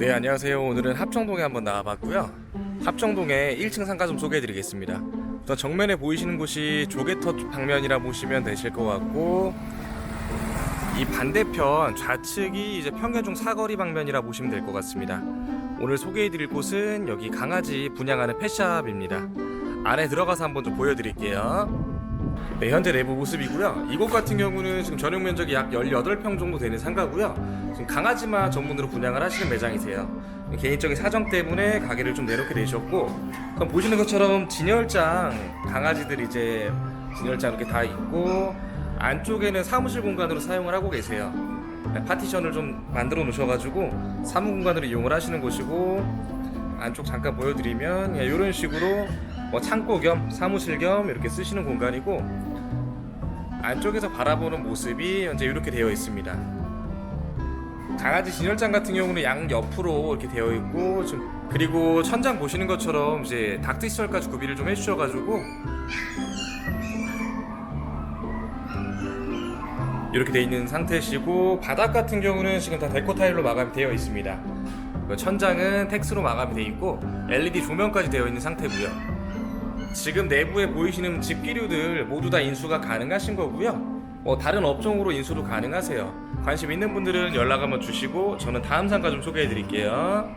네 안녕하세요. 오늘은 합정동에 한번 나와봤고요. 합정동의 1층 상가 좀 소개해드리겠습니다. 우선 정면에 보이시는 곳이 조개터 방면이라 보시면 되실 것 같고 이 반대편 좌측이 이제 평야중 사거리 방면이라 보시면 될 것 같습니다. 오늘 소개해드릴 곳은 여기 강아지 분양하는 펫샵입니다. 안에 들어가서 한번 좀 보여드릴게요 네, 현재 내부 모습이고요. 이곳 같은 경우는 지금 전용 면적이 약 18평 정도 되는 상가고요. 지금 강아지만 전문으로 분양을 하시는 매장이세요. 개인적인 사정 때문에 가게를 좀 내놓게 되셨고, 그럼 보시는 것처럼 진열장 강아지들 이제 진열장 이렇게 다 있고 안쪽에는 사무실 공간으로 사용을 하고 계세요. 네, 파티션을 좀 만들어 놓으셔가지고 사무 공간으로 이용을 하시는 곳이고 안쪽 잠깐 보여드리면 이런 식으로 뭐 창고 겸 사무실 겸 이렇게 쓰시는 공간이고 안쪽에서 바라보는 모습이 현재 이렇게 되어 있습니다. 강아지 진열장 같은 경우는 양 옆으로 이렇게 되어 있고 좀 그리고 천장 보시는 것처럼 이제 닥트 시설까지 구비를 좀 해주셔가지고 이렇게 되어 있는 상태시고 바닥 같은 경우는 지금 다 데코 타일로 마감이 되어 있습니다. 그 천장은 텍스로 마감이 되어 있고 LED 조명까지 되어 있는 상태고요. 지금 내부에 보이시는 집기류들 모두 다 인수가 가능하신 거고요. 뭐 다른 업종으로 인수도 가능하세요. 관심 있는 분들은 연락 한번 주시고 저는 다음 상가 좀 소개해 드릴게요.